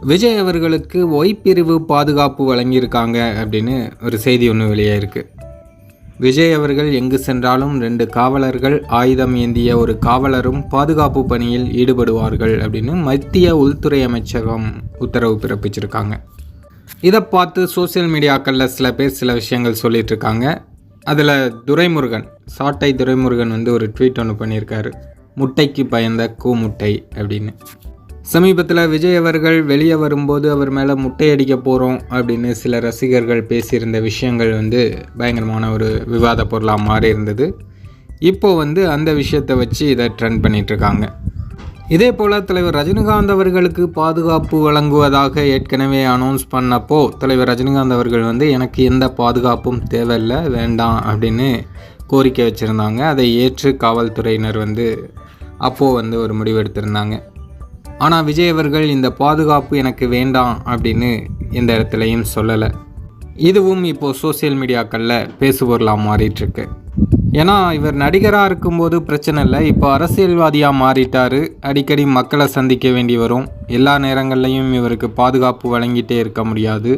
விஜய் அவர்களுக்கு ஒய் பிரிவு பாதுகாப்பு வழங்கியிருக்காங்க அப்படின்னு ஒரு செய்தி ஒன்று வெளியாயிருக்கு விஜய் அவர்கள் எங்கு சென்றாலும் ரெண்டு காவலர்கள் ஆயுதம் ஏந்திய ஒரு காவலரும் பாதுகாப்பு பணியில் ஈடுபடுவார்கள் அப்படின்னு மத்திய உள்துறை அமைச்சகம் உத்தரவு பிறப்பிச்சிருக்காங்க. இதை பார்த்து சோஷியல் மீடியாக்களில் சில பேர் சில விஷயங்கள் சொல்லிகிட்ருக்காங்க அதில் துரைமுருகன் சாட்டை துரைமுருகன் வந்து ஒரு ட்வீட் ஒன்று பண்ணியிருக்காரு. முட்டைக்கு பயந்த கூமுட்டை அப்படின்னு. சமீபத்தில் விஜய் அவர்கள் வெளியே வரும்போது அவர் மேலே முட்டையடிக்க போகிறோம் அப்படின்னு சில ரசிகர்கள் பேசியிருந்த விஷயங்கள் வந்து பயங்கரமான ஒரு விவாத பொருளாக மாறி இருந்தது. இப்போ வந்து அந்த விஷயத்தை வச்சு இதை ட்ரெண்ட் பண்ணிகிட்ருக்காங்க இதே போல் தலைவர் ரஜினிகாந்த் அவர்களுக்கு பாதுகாப்பு வழங்குவதாக ஏற்கனவே அனௌன்ஸ் பண்ணப்போ தலைவர் ரஜினிகாந்த் அவர்கள் வந்து எனக்கு எந்த பாதுகாப்பும் தேவையில்லை வேண்டாம் அப்படின்னு கோரிக்கை வச்சுருந்தாங்க. அதை ஏற்று காவல்துறையினர் வந்து அப்போது வந்து ஒரு முடிவு எடுத்திருந்தாங்க. ஆனால் விஜய் அவர்கள் இந்த பாதுகாப்பு எனக்கு வேண்டாம் அப்படின்னு எந்த இடத்துலையும் சொல்லலை. இதுவும் இப்போது சோஷியல் மீடியாக்களில் பேசுபொருளாக மாறிட்டுருக்கு. ஏன்னா இவர் நடிகராக இருக்கும்போது பிரச்சனை இல்லை இப்போ அரசியல்வாதியாக மாறிட்டார். அடிக்கடி மக்களை சந்திக்க வேண்டி வரும். எல்லா நேரங்கள்லையும் இவருக்கு பாதுகாப்பு வழங்கிட்டே இருக்க முடியாது.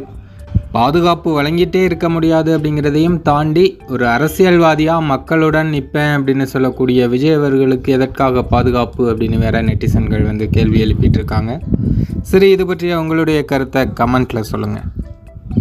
பாதுகாப்பு வழங்கிட்டே இருக்க முடியாது அப்படிங்கிறதையும் தாண்டி ஒரு அரசியல்வாதியாக மக்களுடன் நிற்பேன் அப்படின்னு சொல்லக்கூடிய விஜய் அவர்களுக்கு எதற்காக பாதுகாப்பு அப்படின்னு வேற நெட்டிசன்கள் வந்து கேள்வி எழுப்பிட்டு இருக்காங்க. சரி இது பற்றிய உங்களுடைய கருத்தை கமெண்ட்டில் சொல்லுங்கள்